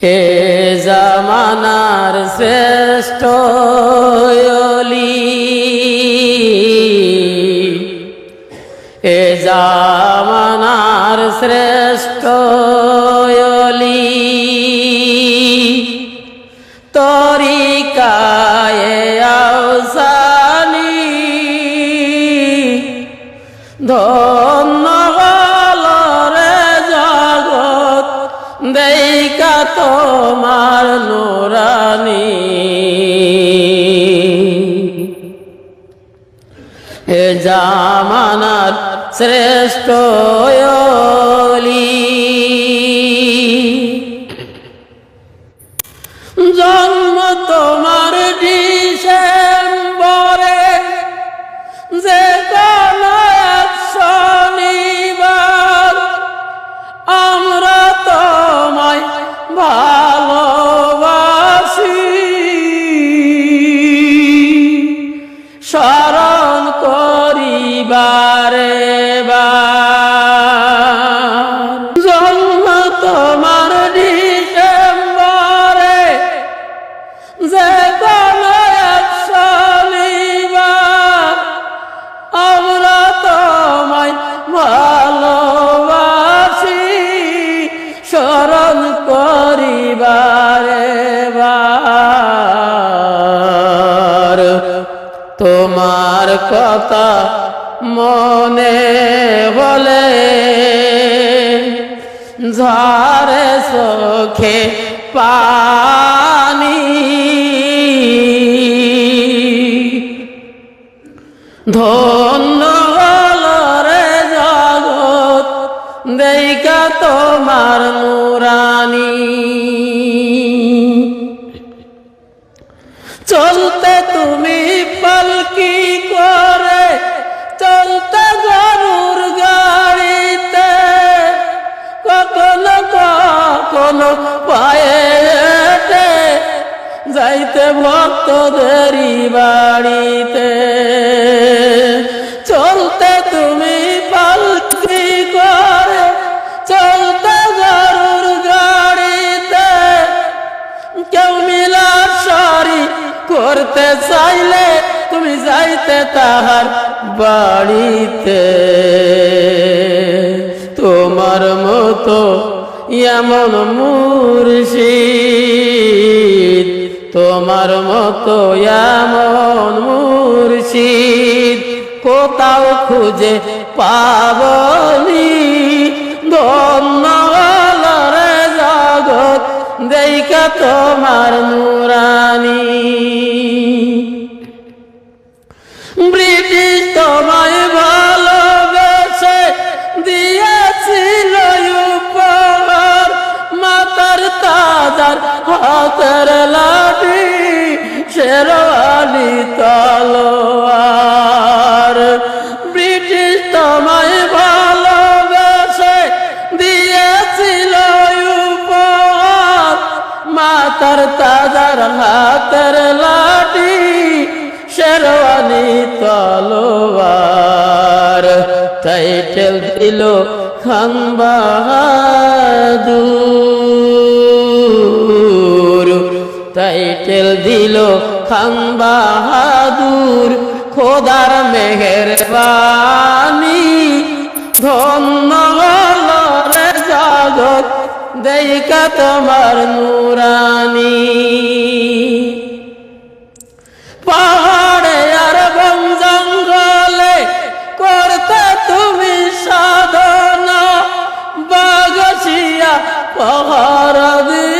এ জামানার শ্রেষ্ঠ এ জামানার শ্রেষ্ঠ তরিকায় আউসানি ধন্য তোমার নুরানি। এ জামানার শ্রেষ্ঠ ভালোবাসি কথা মনে বলে ঝারে চোখে পানি। ধন্য রে জগৎ দেইকা তোমার নুরানি। চলতে যাইতে ভক্তদেরই বাড়িতে। চলতে তুমি পালকি করে, চলতে গরুর গাড়িতে। কেউ মিলার সারি করতে চাইলে তুমি যাইতে তাহার বাড়িতে। তোমার মতো এমন মুর্শিদ তোমার মতো এমন মুর্শিদ কোথাও খুঁজে পাবনি। ধন্য রে জগৎ দেখা তোমার নুরানি। হাতের লাঠি শেরওয়ালি তলোয়ার। ব্রিটিশ তোমায় ভালোবেসে দিয়েছিল উপহার। মাতার তাজার হাতের লাঠি শেরওয়ানি তলোয়ার। টাইটেল দিল খান বাহাদুর। টাইটেল দিল খান বাহাদুর, খোদার মেহেরবানি। ধন্য হল রে জগৎ দেইকা তোমার নুরানি। পাহাড়ে আর বন জঙ্গলে করতে তুমি সাধনা দিত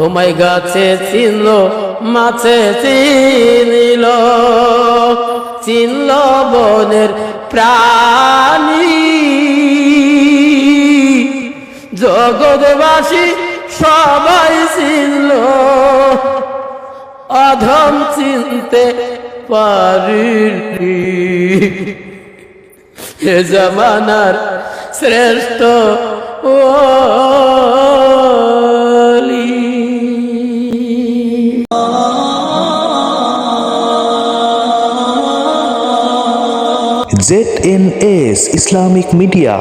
তোমায় গাছে চিনল মাছে চিনিল চিনল বনের প্রাণী। জগৎবাসী সবাই চিনল অধম চিনতে পারিনি। এ জমানার শ্রেষ্ঠ ওলি Z N S Islamic media